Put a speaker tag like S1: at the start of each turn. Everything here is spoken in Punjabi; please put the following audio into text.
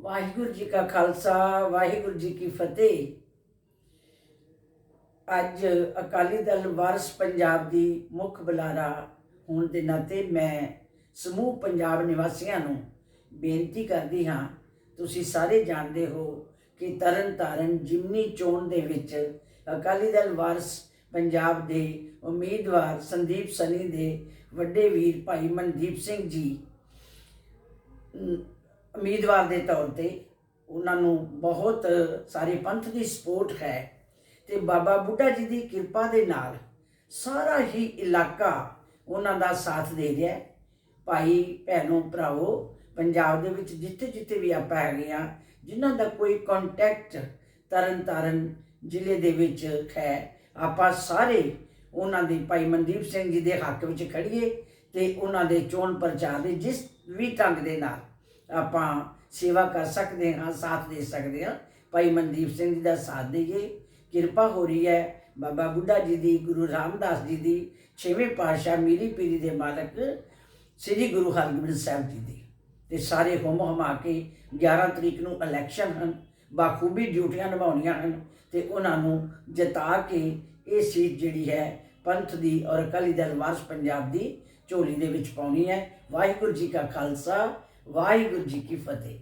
S1: ਵਾਹਿਗੁਰੂ ਜੀ ਕਾ ਖਾਲਸਾ, ਵਾਹਿਗੁਰੂ ਜੀ ਕੀ ਫਤਿਹ। ਅੱਜ ਅਕਾਲੀ ਦਲ ਵਾਰਸ ਪੰਜਾਬ ਦੀ ਮੁੱਖ ਬੁਲਾਰਾ ਹੋਣ ਦੇ ਨਾਤੇ ਮੈਂ ਸਮੂਹ ਪੰਜਾਬ ਨਿਵਾਸੀਆਂ ਨੂੰ ਬੇਨਤੀ ਕਰਦੀ ਹਾਂ, ਤੁਸੀਂ ਸਾਰੇ ਜਾਣਦੇ ਹੋ ਕਿ ਤਰਨ ਤਾਰਨ ਜਿਮਨੀ ਚੋਣ ਦੇ ਵਿੱਚ ਅਕਾਲੀ ਦਲ ਵਾਰਸ ਪੰਜਾਬ ਦੇ ਉਮੀਦਵਾਰ ਸੰਦੀਪ ਸਨੀ ਦੇ ਵੱਡੇ ਵੀਰ ਭਾਈ ਮਨਦੀਪ ਸਿੰਘ ਜੀ ਉਮੀਦਵਾਰ ਦੇ ਤੌਰ ਤੇ ਉਹਨਾਂ ਨੂੰ ਬਹੁਤ ਸਾਰੇ ਪੰਥ ਦੀ ਸਪੋਰਟ ਹੈ ਤੇ ਬਾਬਾ ਬੁੱਢਾ ਜੀ ਦੀ ਕਿਰਪਾ ਦੇ ਨਾਲ ਸਾਰਾ ਹੀ ਇਲਾਕਾ ਉਹਨਾਂ ਦਾ ਸਾਥ ਦੇ ਰਿਹਾ ਹੈ। ਭਾਈ, ਭੈਣੋ, ਭਰਾਵੋ, ਪੰਜਾਬ ਦੇ ਵਿੱਚ ਜਿੱਥੇ ਜਿੱਥੇ ਵੀ ਆਪਾਂ ਹੈਗੇ ਆ ਜਿਨ੍ਹਾਂ ਦਾ ਕੋਈ ਕੰਟੈਕਟ ਤਰਨ ਤਾਰਨ ਜ਼ਿਲ੍ਹੇ ਦੇ ਵਿੱਚ ਹੈ, ਆਪਾਂ ਸਾਰੇ ਉਹਨਾਂ ਦੇ ਭਾਈ ਮਨਦੀਪ ਸਿੰਘ ਜੀ ਦੇ ਹੱਕ ਵਿੱਚ ਖੜੀਏ ਤੇ ਉਹਨਾਂ ਦੇ ਚੋਣ ਪ੍ਰਚਾਰ ਦੇ ਜਿਸ ਵੀ ਢੰਗ ਦੇ ਨਾਲ ਆਪਾਂ ਸੇਵਾ ਕਰ ਸਕਦੇ ਹਾਂ, ਸਾਥ ਦੇ ਸਕਦੇ ਹਾਂ। ਭਾਈ ਮਨਦੀਪ ਸਿੰਘ ਜੀ ਦਾ ਸਾਥ ਦੇਈਏ। ਕਿਰਪਾ ਹੋ ਰਹੀ ਹੈ ਬਾਬਾ ਬੁੱਢਾ ਜੀ ਦੀ, ਗੁਰੂ ਰਾਮਦਾਸ ਜੀ ਦੀ, ਛੇਵੇਂ ਪਾਤਸ਼ਾਹ ਮੀਰੀ ਪੀਰੀ ਦੇ ਮਾਲਕ ਸ੍ਰੀ ਗੁਰੂ ਹਰਗੋਬਿੰਦ ਸਾਹਿਬ ਜੀ ਦੀ। ਤੇ ਸਾਰੇ ਹੁਮ ਹਮਾ ਕੇ 11 ਤਰੀਕ ਨੂੰ ਇਲੈਕਸ਼ਨ ਹਨ, ਬਾਖੂਬੀ ਡਿਊਟੀਆਂ ਨਿਭਾਉਣੀਆਂ ਹਨ ਤੇ ਉਹਨਾਂ ਨੂੰ ਜਿਤਾ ਕੇ ਇਹ ਸੀਟ ਜਿਹੜੀ ਹੈ ਪੰਥ ਦੀ ਔਰ ਅਕਾਲੀ ਦਲ ਵਾਰਸ ਪੰਜਾਬ ਦੀ ਝੋਲੀ ਦੇ ਵਿੱਚ ਪਾਉਣੀ ਹੈ। ਵਾਹਿਗੁਰੂ ਜੀ ਕਾ ਖਾਲਸਾ ਵਾਹਿਗੁਰੂ ਜੀ ਕੀ ਫਤਿਹ